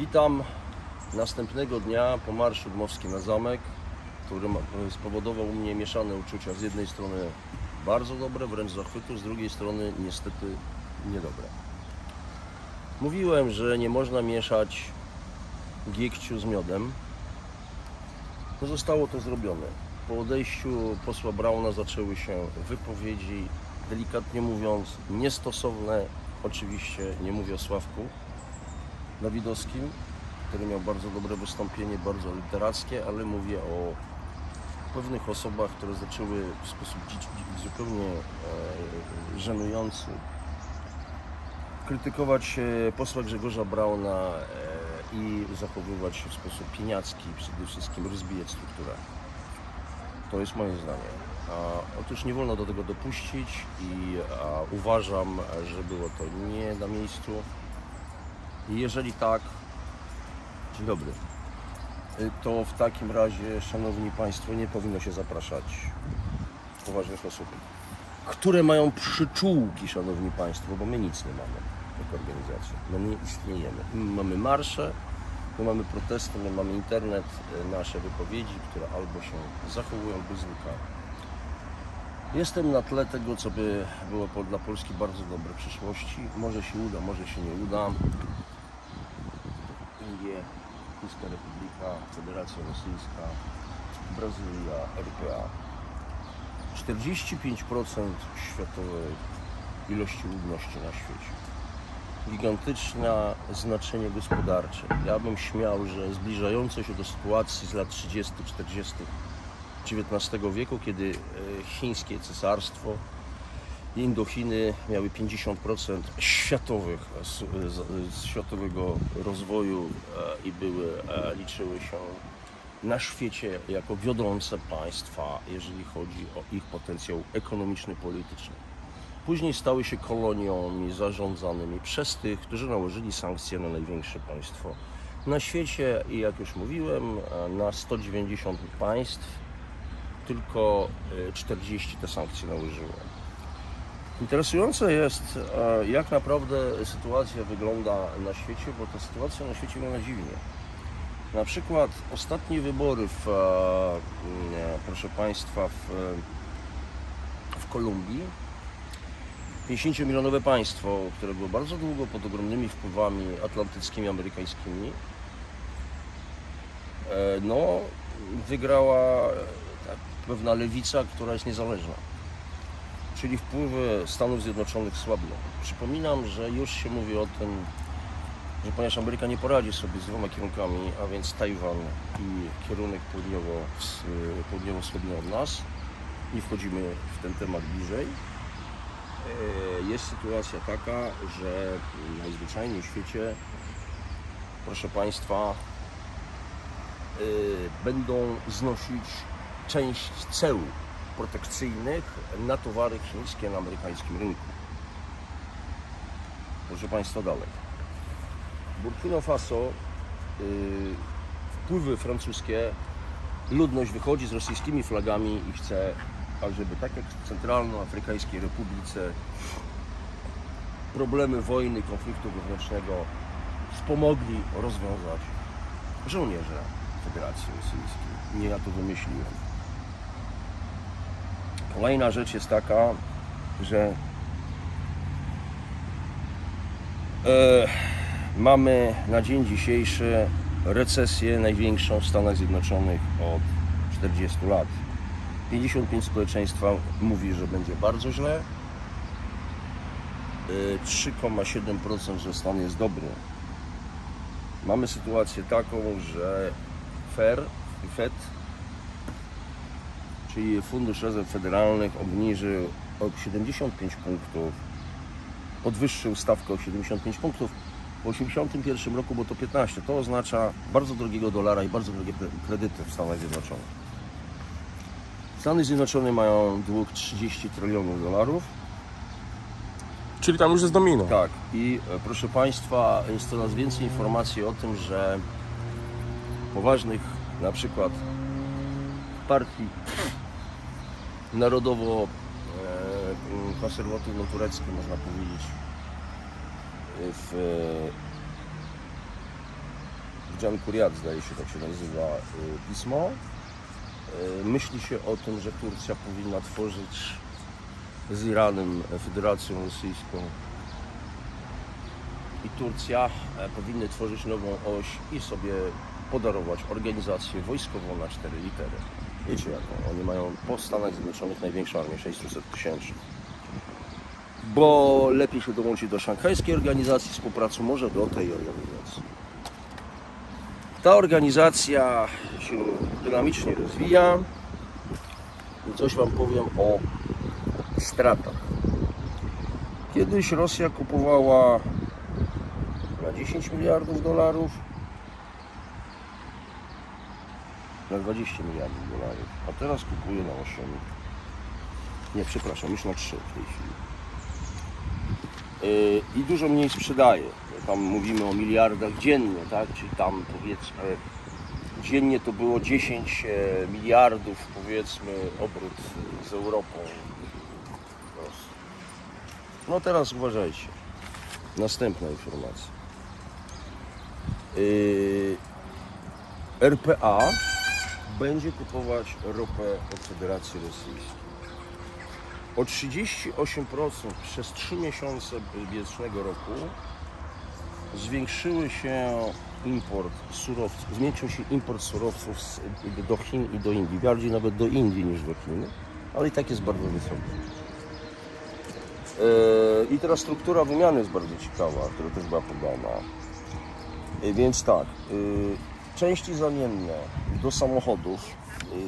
Witam następnego dnia po Marszu Dmowskim na Zamek, który spowodował u mnie mieszane uczucia. Z jednej strony bardzo dobre, wręcz zachwytu, z drugiej strony niestety niedobre. Mówiłem, że nie można mieszać giekciu z miodem. No zostało to zrobione. Po odejściu posła Brauna zaczęły się wypowiedzi, delikatnie mówiąc, niestosowne. Oczywiście nie mówię o Sławku Dawidowskim, który miał bardzo dobre wystąpienie, bardzo literackie, ale mówię o pewnych osobach, które zaczęły w sposób zupełnie e, żenujący krytykować e, posła Grzegorza Brauna e, i zachowywać się w sposób pieniacki, przede wszystkim rozbijać strukturę. To jest moje zdanie. Otóż nie wolno do tego dopuścić i uważam, że było to nie na miejscu. Jeżeli tak, dzień dobry, y, to w takim razie, Szanowni Państwo, nie powinno się zapraszać poważnych osób, które mają przyczółki, Szanowni Państwo, bo my nic nie mamy jako organizacja. My nie istniejemy. My mamy marsze, my mamy protesty, my mamy internet, y, nasze wypowiedzi, które albo się zachowują bez znika. Jestem na tle tego, co by było dla Polski bardzo dobre przyszłości. Może się uda, może się nie uda. Chińska Republika, Federacja Rosyjska, Brazylia, RPA. 45% światowej ilości ludności na świecie. Gigantyczne znaczenie gospodarcze. Ja bym śmiał, że zbliżające się do sytuacji z lat 30., 40. XIX wieku, kiedy e, chińskie cesarstwo Indochiny miały 50% światowych, s- z- z światowego rozwoju e, i były, e, liczyły się na świecie jako wiodące państwa, jeżeli chodzi o ich potencjał ekonomiczny, polityczny. Później stały się koloniami zarządzanymi przez tych, którzy nałożyli sankcje na największe państwo na świecie i jak już mówiłem, e, na 190 państw tylko e, 40 te sankcje nałożyło. Interesujące jest, e, jak naprawdę sytuacja wygląda na świecie, bo ta sytuacja na świecie wygląda dziwnie. Na przykład ostatnie wybory w, e, mm, proszę Państwa, w, w Kolumbii, 50-milionowe państwo, które było bardzo długo pod ogromnymi wpływami atlantyckimi, amerykańskimi, e, no, wygrała e, tak, pewna lewica, która jest niezależna. Czyli wpływy Stanów Zjednoczonych słabną. Przypominam, że już się mówi o tym, że ponieważ Ameryka nie poradzi sobie z dwoma kierunkami, a więc Tajwan i kierunek południowo, południowo-wschodni od nas, nie wchodzimy w ten temat bliżej, e, jest sytuacja taka, że najzwyczajniej w świecie, proszę Państwa, e, będą znosić część ceł protekcyjnych na towary chińskie na amerykańskim rynku. Proszę Państwa, dalej. Burkina Faso, y, wpływy francuskie, ludność wychodzi z rosyjskimi flagami i chce, ażeby tak jak w Centralnoafrykańskiej Republice problemy wojny, konfliktu wewnętrznego wspomogli rozwiązać żołnierze Federacji Rosyjskiej. Nie ja to wymyśliłem. Kolejna rzecz jest taka, że e, mamy na dzień dzisiejszy recesję największą w Stanach Zjednoczonych od 40 lat. 55 społeczeństwa mówi, że będzie bardzo źle. E, 3,7% że stan jest dobry. Mamy sytuację taką, że FER, FED czyli Fundusz Rezerw Federalnych obniżył o 75 punktów, podwyższył stawkę o 75 punktów. W 1981 roku było to 15. To oznacza bardzo drogiego dolara i bardzo drogie kredyty w Stanach Zjednoczonych. Stany Zjednoczone mają dług 30 trylionów dolarów. Czyli tam już jest domino. Tak, i e, proszę Państwa, jest coraz więcej informacji o tym, że poważnych na przykład partii narodowo e, można powiedzieć, w, Jan Kuriat, zdaje się, tak się nazywa y, pismo. Myśli się o tym, że Turcja powinna tworzyć z Iranem Federacją Rosyjską i Turcja e, powinny tworzyć nową oś i sobie podarować organizację wojskową na cztery litery. Wiecie jaką? Oni mają po Stanach Zjednoczonych największą armię, 600 tysięcy. Bo lepiej się dołączyć do szanghajskiej organizacji współpracy, może do tej organizacji. Ta organizacja się dynamicznie rozwija i coś Wam powiem o stratach. Kiedyś Rosja kupowała na 10 miliardów dolarów, na 20 miliardów dolarów, a teraz kupuje na 8. Nie, przepraszam, już na 3 w tej chwili. Yy, I dużo mniej sprzedaje. Tam mówimy o miliardach dziennie, tak? Czyli tam powiedzmy dziennie to było 10 e, miliardów powiedzmy obrót z Europą. No teraz uważajcie. Następna informacja. Yy, RPA będzie kupować ropę od Federacji Rosyjskiej. O 38% przez 3 miesiące bieżnego roku zwiększyły się import surowców, zwiększył się import surowców do Chin i do Indii, bardziej nawet do Indii niż do Chin, ale i tak jest bardzo wysoki. Yy, I teraz struktura wymiany jest bardzo ciekawa, która też była podana. Yy, Więc tak, yy, części zamienne do samochodów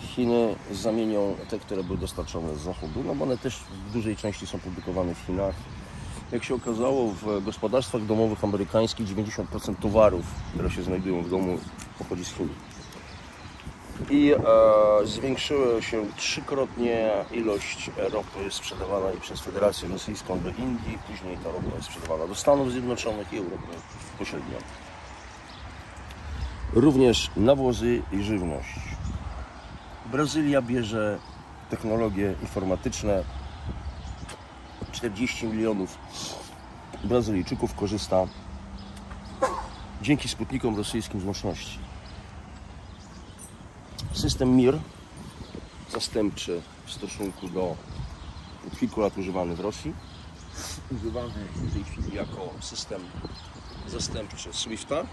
Chiny zamienią te, które były dostarczone z zachodu, no bo one też w dużej części są produkowane w Chinach. Jak się okazało, w gospodarstwach domowych amerykańskich 90% towarów, które się znajdują w domu, pochodzi z Chin. I e, zwiększyła się trzykrotnie ilość ropy sprzedawanej przez Federację Rosyjską do Indii, później ta ropa jest sprzedawana do Stanów Zjednoczonych i Europy pośrednio. Również nawozy i żywność. Brazylia bierze technologie informatyczne. 40 milionów Brazylijczyków korzysta dzięki sputnikom rosyjskim z łączności. System MIR, zastępczy w stosunku do kilku lat używany w Rosji, używany w tej chwili jako system zastępczy SWIFTA,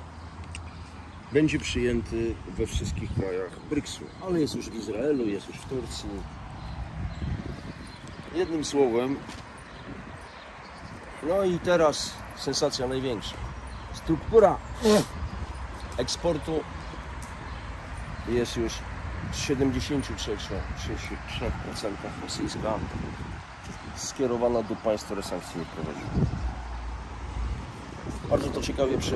będzie przyjęty we wszystkich krajach BRICS-u, ale jest już w Izraelu, jest już w Turcji. Jednym słowem, no i teraz sensacja największa. Struktura eksportu jest już w 73% 33% rosyjska skierowana do państw, które sankcji nie prowadziły. Bardzo to ciekawie, przy,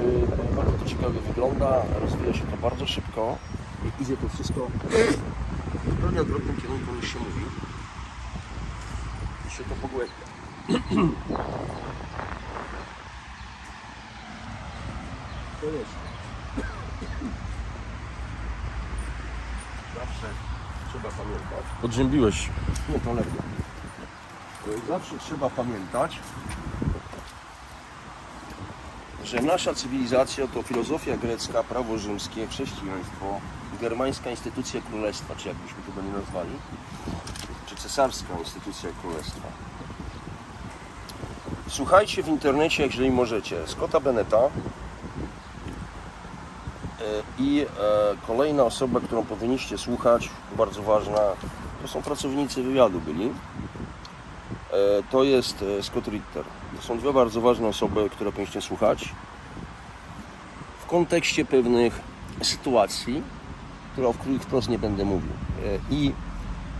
bardzo to ciekawie wygląda, rozwija się to bardzo szybko i idzie to wszystko w zupełnie odwrotnym kierunku niż się mówi. I się to pogłębia. To jest. Zawsze trzeba pamiętać. Odrzębiłeś. Nie, to lepiej. Zawsze trzeba pamiętać, że nasza cywilizacja to filozofia grecka, prawo rzymskie, chrześcijaństwo, germańska instytucja królestwa, czy jakbyśmy tego nie nazwali, czy cesarska instytucja królestwa. Słuchajcie w internecie, jeżeli możecie, Scotta Beneta e, i e, kolejna osoba, którą powinniście słuchać, bardzo ważna, to są pracownicy wywiadu byli. E, To jest e, Scott Ritter. Są dwie bardzo ważne osoby, które powinniście słuchać w kontekście pewnych sytuacji, które, o których wprost nie będę mówił. E, I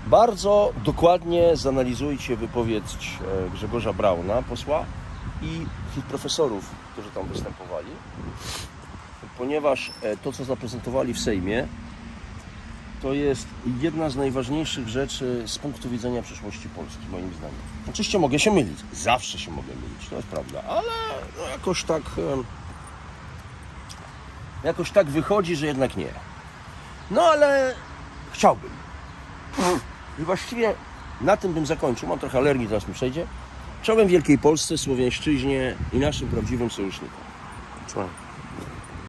bardzo dokładnie zanalizujcie wypowiedź Grzegorza Brauna, posła, i tych profesorów, którzy tam występowali, ponieważ to, co zaprezentowali w Sejmie, to jest jedna z najważniejszych rzeczy z punktu widzenia przyszłości Polski, moim zdaniem. Oczywiście mogę się mylić, zawsze się mogę mylić, to jest prawda, ale no jakoś tak jakoś tak wychodzi, że jednak nie. No ale chciałbym. I właściwie na tym bym zakończył. Mam trochę alergii, zaraz mi przejdzie. Czołem Wielkiej Polsce, Słowiańszczyźnie i naszym prawdziwym sojusznikom. Czołem.